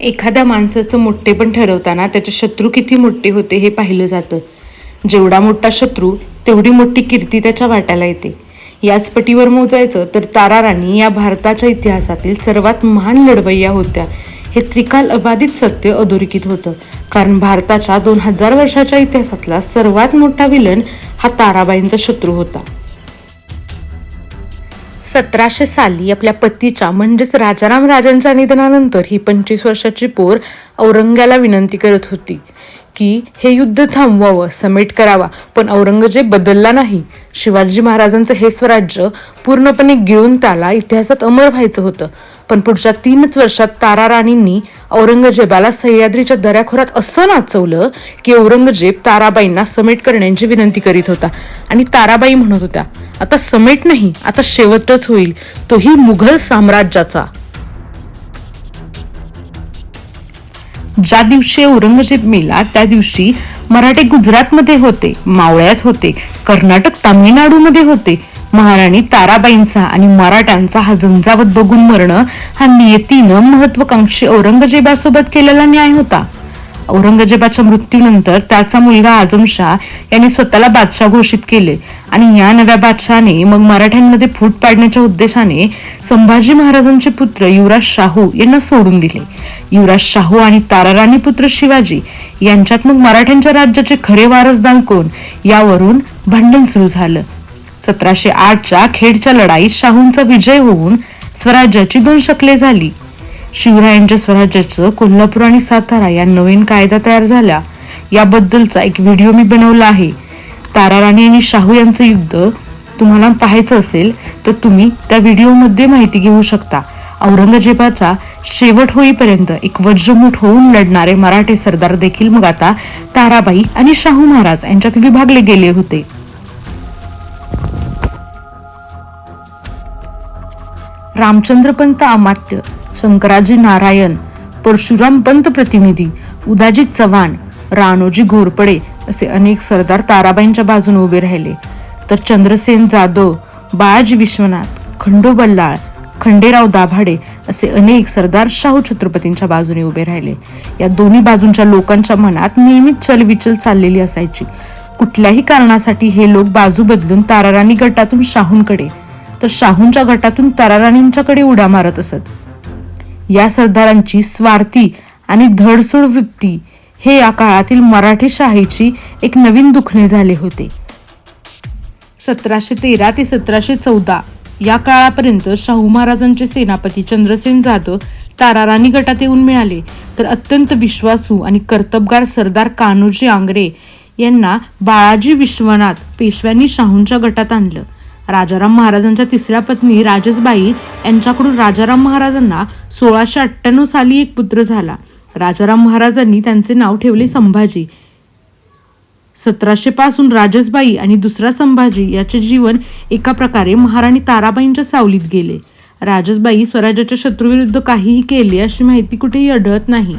एखाद्या माणसाचं मोठेपण ठरवताना त्याचे शत्रू किती मोठे होते हे पाहिलं जातं. जेवढा मोठा शत्रू तेवढी मोठी कीर्ती त्याच्या वाट्याला येते. याच पटीवर मोजायचं तर तारा राणी या भारताच्या इतिहासातील सर्वात महान लढवय्या होत्या. हे त्रिकाल अबाधित सत्य अधोरेखित होतं. कारण भारताच्या दोन हजार वर्षाच्या इतिहासातला सर्वात मोठा विलन हा ताराबाईंचा शत्रू होता. सतराशे साली आपल्या पतीच्या म्हणजेच राजाराम राजांच्या निधनानंतर ही पंचवीस वर्षाची पोर औरंग्याला विनंती करत होती की हे युद्ध थांबवावं समेट करावा पण औरंगजेब बदलला नाही. शिवाजी महाराजांचं हे स्वराज्य पूर्णपणे गिळून त्याला इतिहासात अमर व्हायचं होतं. पण पुढच्या तीनच वर्षात तारा राणींनी औरंगजेबाला सह्याद्रीच्या दऱ्याखोरात असं नाचवलं की औरंगजेब ताराबाईंना समेट करण्याची विनंती करीत होता. आणि ताराबाई म्हणत होत्या आता समेट नाही आता शेवटच होईल तोही मुघल साम्राज्याचा. ज्या दिवशी औरंगजेब मेला त्या दिवशी मराठे गुजरातमध्ये होते मावळ्यात होते कर्नाटक तामिळनाडूमध्ये होते. महाराणी ताराबाईंचा आणि मराठ्यांचा हा झंझावत बघून मरणं हा नियतीनं महत्वाकांक्षी औरंगजेबासोबत केलेला न्याय होता. औरंगजेबाच्या मृत्यूनंतर त्याचा मुलगा आजमशाह यांनी स्वतःला बादशाह घोषित केले आणि या नव्या बादशहाने मग मराठ्यांमध्ये फूट पाडण्याच्या उद्देशाने संभाजी महाराजांचे पुत्र युवराज शाहू यांना सोडून दिले. युवराज शाहू आणि ताराराणी पुत्र शिवाजी यांच्यात मग मराठ्यांच्या राज्याचे खरे वारसदार कोण? यावरून भांडण सुरू झालं. सतराशे आठच्या खेडच्या लढाईत शाहूंचा विजय होऊन स्वराज्याची दोन शकले झाली. शिवरायांच्या स्वराज्याचं कोल्हापूर आणि सातारा या नवीन कायदा तयार झाल्या. याबद्दलचा एक व्हिडिओ मी बनवला आहे. ताराराणी आणि शाहू यांचं युद्ध तुम्हाला पाहायचं असेल तर तुम्ही त्या व्हिडिओमध्ये माहिती घेऊ शकता. औरंगजेबाचा शेवट होईपर्यंत एक वज्रमुठ होऊन लढणारे मराठे सरदार देखील मग आता ताराबाई आणि शाहू महाराज यांच्यात विभागले गेले होते. रामचंद्रपंत आमात्य अमात्य शंकराजी नारायण परशुराम पंत प्रतिनिधी उदाजी चव्हाण राणोजी घोरपडे असे अनेक सरदार ताराबाईंच्या बाजूने उभे राहिले. तर चंद्रसेन जाधव बाळाजी विश्वनाथ खंडो बल्लाळ खंडेराव दाभाडे असे अनेक सरदार शाहू छत्रपतींच्या बाजूने उभे राहिले. या दोन्ही बाजूंच्या लोकांच्या मनात नेहमीच चलविचल चाललेली असायची. कुठल्याही कारणासाठी हे लोक बाजू बदलून ताराराणी गटातून शाहूंकडे तर शाहूंच्या गटातून तराराणींच्याकडे उड्या मारत असत. या सरदारांची स्वार्थी आणि धडसोड वृत्ती हे या काळातील मराठी शाहीची एक नवीन दुखणे झाले होते. सतराशे तेरा ते सतराशे चौदा या काळापर्यंत शाहू महाराजांचे सेनापती चंद्रसेन जाधव ताराराणी गटात येऊन मिळाले. तर अत्यंत विश्वासू आणि कर्तबगार सरदार कान्होजी आंग्रे यांना बाळाजी विश्वनाथ पेशव्यांनी शाहूंच्या गटात आणलं. राजाराम महाराजांच्या तिसऱ्या पत्नी राजसबाई यांच्याकडून राजाराम महाराजांना सोळाशे अठ्ठ्याण्णव साली एक पुत्र झाला. राजाराम महाराजांनी त्यांचे नाव ठेवले संभाजी. सतराशे पासून राजसबाई आणि दुसरा संभाजी याचे जीवन एका प्रकारे महाराणी ताराबाईंच्या सावलीत गेले. राजसबाई स्वराज्याच्या शत्रूविरुद्ध काहीही केले अशी माहिती कुठेही आढळत नाही.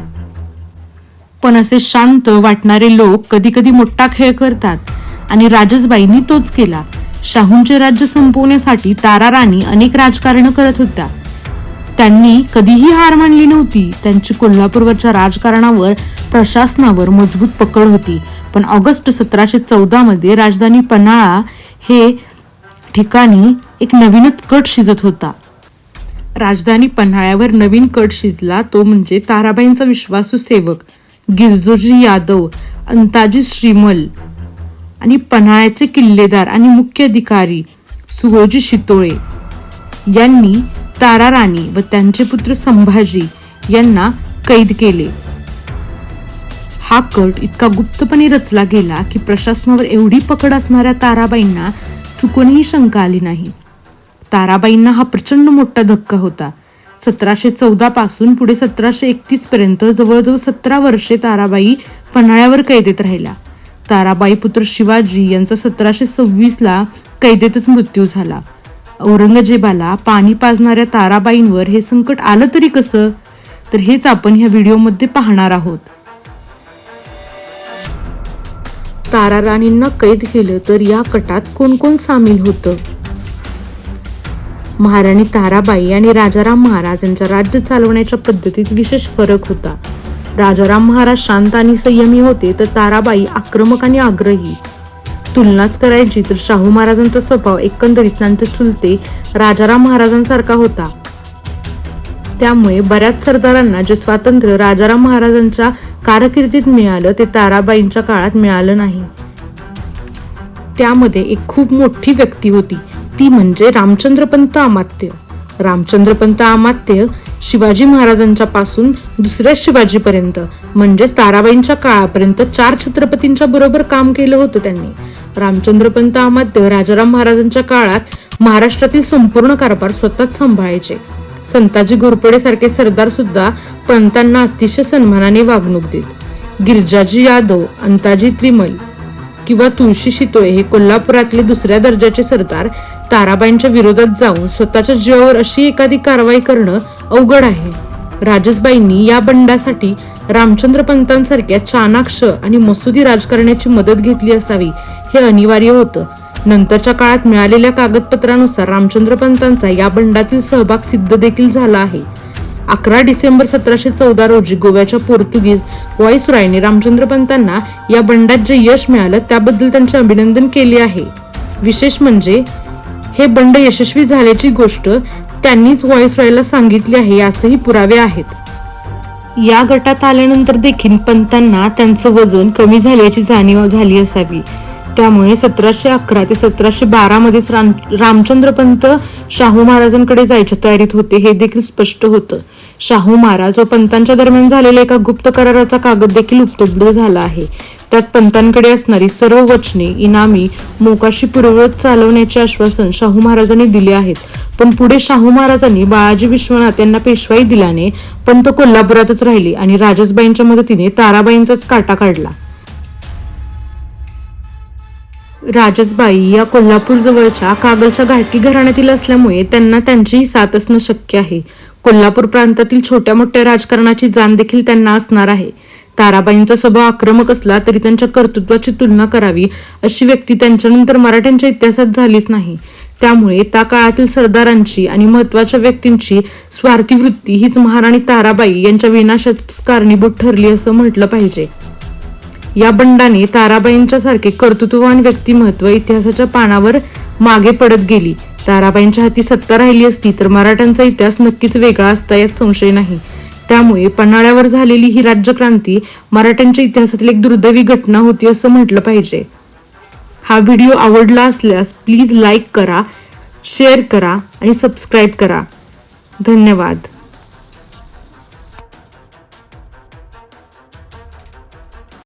पण असे शांत वाटणारे लोक कधी कधी मोठा खेळ करतात आणि राजसबाईंनी तोच केला. शाहूंचे राज्य संपवण्यासाठी तारा राणी अनेक राजकारण करत होत्या. त्यांनी कधीही हार मानली नव्हती. त्यांची कोल्हापूरवरच्या राजकारणावर प्रशासनावर मजबूत पकड होती. पण ऑगस्ट सतराशे चौदा मध्ये राजधानी पन्हाळा हे ठिकाणी एक नवीनच कट शिजत होता. राजधानी पन्हाळ्यावर नवीन कट शिजला तो म्हणजे ताराबाईंचा विश्वासू सेवक गिरजोजी यादव अंताजी श्रीमल आणि पन्हाळ्याचे किल्लेदार आणि मुख्य अधिकारी सुहोजी शितोळे यांनी तारा राणी व त्यांचे पुत्र संभाजी यांना कैद केले. हा कट इतका गुप्तपणे रचला गेला की प्रशासनावर एवढी पकड असणाऱ्या ताराबाईंना चुकूनही शंका आली नाही. ताराबाईंना हा प्रचंड मोठा धक्का होता. सतराशे चौदा पासून पुढे सतराशे एकतीस पर्यंत जवळजवळ सतरा वर्षे ताराबाई पन्हाळ्यावर कैदेत राहिल्या. ताराबाई पुत्र शिवाजी यांचा सतराशे सव्वीसला कैदेतच मृत्यू झाला. औरंगजेबाला पाणी पाजणाऱ्या ताराबाईंवर हे संकट आलं तरी कसं? तर हेच आपण ह्या व्हिडिओमध्ये पाहणार आहोत. तारा राणींना कैद केलं तर या कटात कोण कोण सामील होतं? महाराणी ताराबाई आणि राजाराम महाराज यांच्या राज्य चालवण्याच्या पद्धतीत विशेष फरक होता. राजाराम महाराज शांत आणि संयमी होते तर ताराबाई आक्रमक आणि आग्रही. तुलनाच करायची तर शाहू महाराजांचा स्वभाव एकंदरीत त्यांचे चुलते राजाराम महाराजांसारखा होता. त्यामुळे बऱ्याच सरदारांना जे स्वातंत्र्य राजाराम महाराजांच्या कारकिर्दीत मिळालं ते ताराबाईंच्या काळात मिळालं नाही. त्यामध्ये एक खूप मोठी व्यक्ती होती ती म्हणजे रामचंद्रपंत अमात्य रामचंद्रपंत अमात्य शिवाजी महाराजांच्या पासून दुसऱ्या शिवाजीपर्यंत म्हणजेच ताराबाईंच्या काळापर्यंत चार छत्रपतींच्या बरोबर काम केलं होतं त्यांनी. रामचंद्रपंत अमात्य राजाराम महाराजांच्या काळात महाराष्ट्रातील संपूर्ण कारभार स्वतःच सांभाळायचे. संताजी घोरपडे सारखे सरदार सुद्धा पंतांना अतिशय सन्मानाने वागणूक देत. गिरजाजी यादव अंताजी त्रिमल किंवा तुळशी शितोळे हे कोल्हापुरातले दुसऱ्या दर्जाचे सरदार ताराबाईंच्या विरोधात जाऊन स्वतःच्या जीवावर अशी एखादी कारवाई करणं अवघड आहे. राजसबाईंनी या बंडासाठी रामचंद्र पंतांसारख्या चाणाक्ष आणि मसुदी राजकारण्याची मदत घेतली असावी हे अनिवार्य होतं. नंतरच्या काळात मिळालेल्या कागदपत्रानुसार रामचंद्र पंतांचा या बंडातील सहभाग सिद्ध देखील झाला आहे. अकरा डिसेंबर सतराशे चौदा रोजी गोव्याच्या पोर्तुगीज व्हॉइसरॉयने रामचंद्र पंतांना या बंडात जे यश मिळालं त्याबद्दल त्यांचे अभिनंदन केले आहे. विशेष म्हणजे हे बंड यशस्वी झाल्याची गोष्ट त्यांनीच व्हॉइसरॉयला सांगितली आहे याचेही पुरावे आहेत. या गटात आल्यानंतर देखील पंतांना त्यांचं वजन कमी झाल्याची जाणीव झाली असावी. त्यामुळे सतराशे अकरा ते सतराशे बारा मध्येच राम रामचंद्र पंत शाहू महाराजांकडे जायच्या तयारीत होते हे देखील स्पष्ट होतं. शाहू महाराज व पंतांच्या दरम्यान झालेल्या एका गुप्त कराराचा कागद देखील उपलब्ध झाला आहे. त्यात पंतांकडे असणारी सर्व वचने इनामी मोकाशी पूर्ववत चालवण्याचे आश्वासन शाहू महाराजांनी दिले आहेत. पण पुढे शाहू महाराजांनी बाळाजी विश्वनाथ यांना पेशवाई दिल्याने पंत कोल्हापुरातच राहिले आणि राजसबाईंच्या मदतीने ताराबाईंचाच काटा काढला. राजसबाई या कोल्हापूर जवळच्या कागलच्या घाटकी घराण्यातील असल्यामुळे त्यांना त्यांचीही साथ असणं शक्य आहे. कोल्हापूर प्रांतातील छोट्या मोठ्या राजकारणाची जाण देखील त्यांना असणार आहे. ताराबाईंचा स्वभाव आक्रमक असला तरी त्यांच्या कर्तृत्वाची तुलना करावी अशी व्यक्ती त्यांच्यानंतर मराठ्यांच्या इतिहासात झालीच नाही. त्यामुळे त्या काळातील सरदारांची आणि महत्त्वाच्या व्यक्तींची स्वार्थी वृत्ती हीच महाराणी ताराबाई यांच्या विनाशाच कारणीभूत ठरली असं म्हटलं पाहिजे. या बंडाने ताराबाईंच्या सारखे कर्तृत्ववान व्यक्तिमत्व इतिहासाच्या पानावर मागे पडत गेली. ताराबाईंच्या हाती सत्ता राहिली असती तर मराठ्यांचा इतिहास नक्कीच वेगळा असता यात संशय नाही. त्यामुळे पन्हाळ्यावर झालेली ही राज्यक्रांती मराठ्यांच्या इतिहासातील एक दुर्दैवी घटना होती असं म्हटलं पाहिजे. हा व्हिडिओ आवडला असल्यास प्लीज लाईक करा शेअर करा आणि सबस्क्राईब करा. धन्यवाद.